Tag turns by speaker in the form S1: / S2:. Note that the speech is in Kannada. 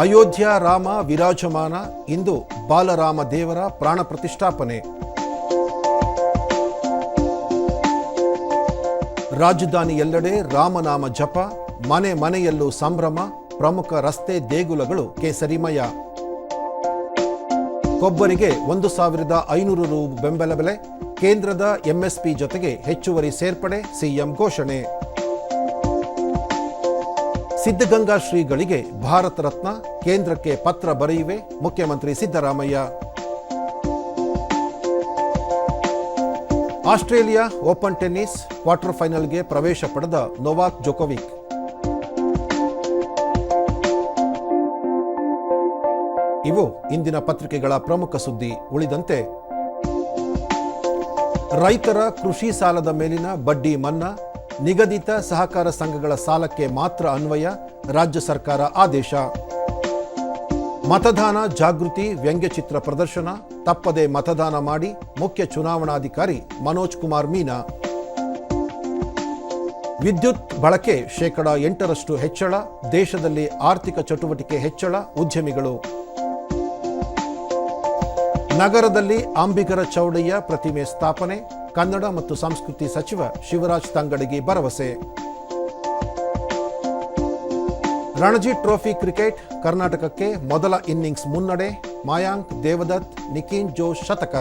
S1: ಅಯೋಧ್ಯ ರಾಮ ವಿರಾಜಮಾನ ಇಂದು ಬಾಲರಾಮ ದೇವರ ಪ್ರಾಣ ಪ್ರತಿಷ್ಠಾಪನೆ. ರಾಜಧಾನಿ ಎಲ್ಲೆಡೆ ರಾಮನಾಮ ಜಪ, ಮನೆ ಮನೆಯಲ್ಲೂ ಸಂಭ್ರಮ, ಪ್ರಮುಖ ರಸ್ತೆ ದೇಗುಲಗಳು ಕೇಸರಿಮಯ. ಕೊಬ್ಬರಿಗೆ ಒಂದು ಸಾವಿರದ ಐನೂರು ರು ಬೆಂಬಲ ಬೆಲೆ, ಕೇಂದ್ರದ ಎಂಎಸ್ಪಿ ಜೊತೆಗೆ ಹೆಚ್ಚುವರಿ ಸೇರ್ಪಡೆ, ಸಿಎಂ ಘೋಷಣೆ. ಸಿದ್ಧಗಂಗಾ ಶ್ರೀಗಳಿಗೆ ಭಾರತ ರತ್ನ. ಕೇಂದ್ರಕ್ಕೆ ಪತ್ರ ಬರೆಯುವೆ ಮುಖ್ಯಮಂತ್ರಿ Siddaramaiah. Australia open tennis quarter ಫೈನಲ್ಗೆ ಪ್ರವೇಶ ಪಡೆದ ನೊವಾಕ್ ಜೊಕೋವಿಕ್. ಇವು ಇಂದಿನ ಪತ್ರಿಕೆಗಳ ಪ್ರಮುಖ ಸುದ್ದಿ. ಉಳಿದಂತೆ, ರೈತರ ಕೃಷಿ ಸಾಲದ ಮೇಲಿನ ಬಡ್ಡಿ ಮನ್ನಾ ನಿಗದಿತ ಸಹಕಾರ ಸಂಘಗಳ ಸಾಲಕ್ಕೆ ಮಾತ್ರ ಅನ್ವಯ, ರಾಜ್ಯ ಸರ್ಕಾರ ಆದೇಶ. ಮತದಾನ ಜಾಗೃತಿ ವ್ಯಂಗ್ಯಚಿತ್ರ ಪ್ರದರ್ಶನ, ತಪ್ಪದೆ ಮತದಾನ ಮಾಡಿ ಮುಖ್ಯ ಚುನಾವಣಾಧಿಕಾರಿ ಮನೋಜ್ ಕುಮಾರ್ ಮೀನಾ. ವಿದ್ಯುತ್ ಬಳಕೆ ಶೇಕಡ ಎಂಟರಷ್ಟು ಹೆಚ್ಚಳ, ದೇಶದಲ್ಲಿ ಆರ್ಥಿಕ ಚಟುವಟಿಕೆ ಹೆಚ್ಚಳ, ಉದ್ಯಮಿಗಳು. ನಗರದಲ್ಲಿ ಅಂಬಿಗರ ಚೌಡಯ್ಯ ಪ್ರತಿಮೆ ಸ್ಥಾಪನೆ ಕನ್ನಡ ಮತ್ತು ಸಂಸ್ಕೃತಿ ಸಚಿವ ಶಿವರಾಜ್ ತಂಗಡಗಿ ಭರವಸೆ. ರಣಜಿ ಟ್ರೋಫಿ ಕ್ರಿಕೆಟ್ ಕರ್ನಾಟಕಕ್ಕೆ ಮೊದಲ ಇನ್ನಿಂಗ್ಸ್ ಮುನ್ನಡೆ, ಮಾಯಾಂಕ್, ದೇವದತ್ ನಿಖಿನ್ ಜೋಶ್ ಶತಕ.